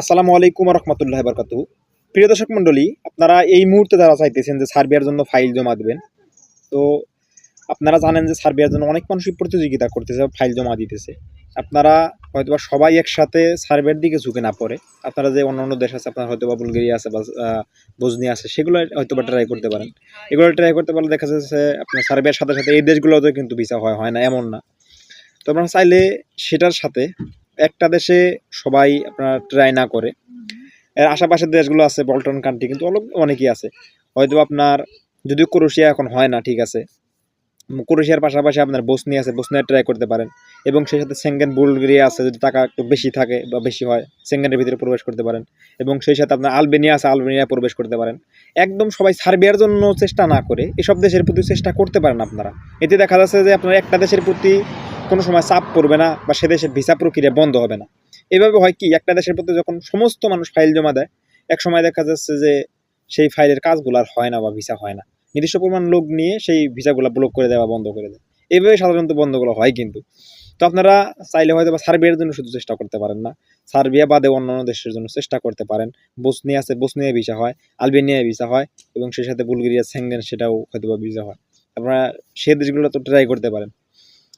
আসসালামু আলাইকুম রহমতুল্লাহ বরকাতু প্রিয় দর্শক মণ্ডলী আপনারা এই মুহূর্তে যারা চাইতেছেন যে সার্বিয়ার জন্য ফাইল জমা দেবেন তো আপনারা জানেন যে সার্বিয়ার জন্য অনেক মানুষই প্রতিযোগিতা করতেছে ফাইল জমা দিতেছে। আপনারা হয়তোবা সবাই একসাথে সার্বিয়ার দিকে ঝুঁকে না পড়ে। আপনারা যে অন্যান্য দেশ আছে আপনার হয়তোবা বুলগেরিয়া আছে বা আহ, আছে সেগুলো হয়তোবা ট্রাই করতে পারেন। এগুলো ট্রাই করতে পারলে দেখা যাচ্ছে আপনার সার্বিয়ার সাথে সাথে এই দেশগুলোতেও কিন্তু ভিসা হয় হয় না এমন না। তো আপনারা চাইলে সেটার সাথে একটা দেশে সবাই আপনার ট্রাই না করে। এর আশেপাশের দেশগুলো আছে বল্টন কান্ট্রি কিন্তু অনেক, অনেকই আছে। হয়তো আপনার, যদিও ক্রোশিয়া এখন হয় না, ঠিক আছে। ক্রোশিয়ার পাশাপাশি আপনার বসনি আছে বসনিয়া ট্রাই করতে পারেন। এবং সেই সাথে সেঙ্গেন বুলগেরিয়া আছে, যদি টাকা একটু বেশি থাকে বা বেশি হয় সেঙ্গেনের ভিতরে প্রবেশ করতে পারেন। এবং সেই সাথে আপনার আলবেনিয়া আছে আলবেনিয়া প্রবেশ করতে পারেন। একদম সবাই সার্বিয়ার জন্য চেষ্টা না করে, এসব দেশের প্রতি চেষ্টা করতে পারেন আপনারা। এতে দেখা যাচ্ছে যে আপনার একটা দেশের প্রতি কোনো সময় চাপ পড়বে না বা সে দেশের ভিসা প্রক্রিয়া বন্ধ হবে না। এভাবে হয় কি, একটা দেশের প্রতি যখন সমস্ত মানুষ ফাইল জমা দেয়, এক সময় দেখা যাচ্ছে যে সেই ফাইলের কাজগুলো আর হয় না বা ভিসা হয় না। নির্দিষ্ট পরিমাণ লোক নিয়ে সেই ভিসাগুলো ব্লক করে দেওয়া বন্ধ করে দেয়। এইভাবে সাধারণত বন্ধগুলো হয় কিন্তু। তো আপনারা চাইলে হয়তো বা সার্বিয়ার জন্য শুধু চেষ্টা করতে পারেন না। সার্বিয়া বাদে অন্যান্য দেশের জন্য চেষ্টা করতে পারেন। বসনিয়া আছে বসনিয়া ভিসা হয় আলবেনিয়া ভিসা হয় এবং সেই সাথে বুলগেরিয়া, সেঙ্গেন সেটাও হয়তো বা ভিসা হয়। আপনারা সে দেশগুলো তো ট্রাই করতে পারেন।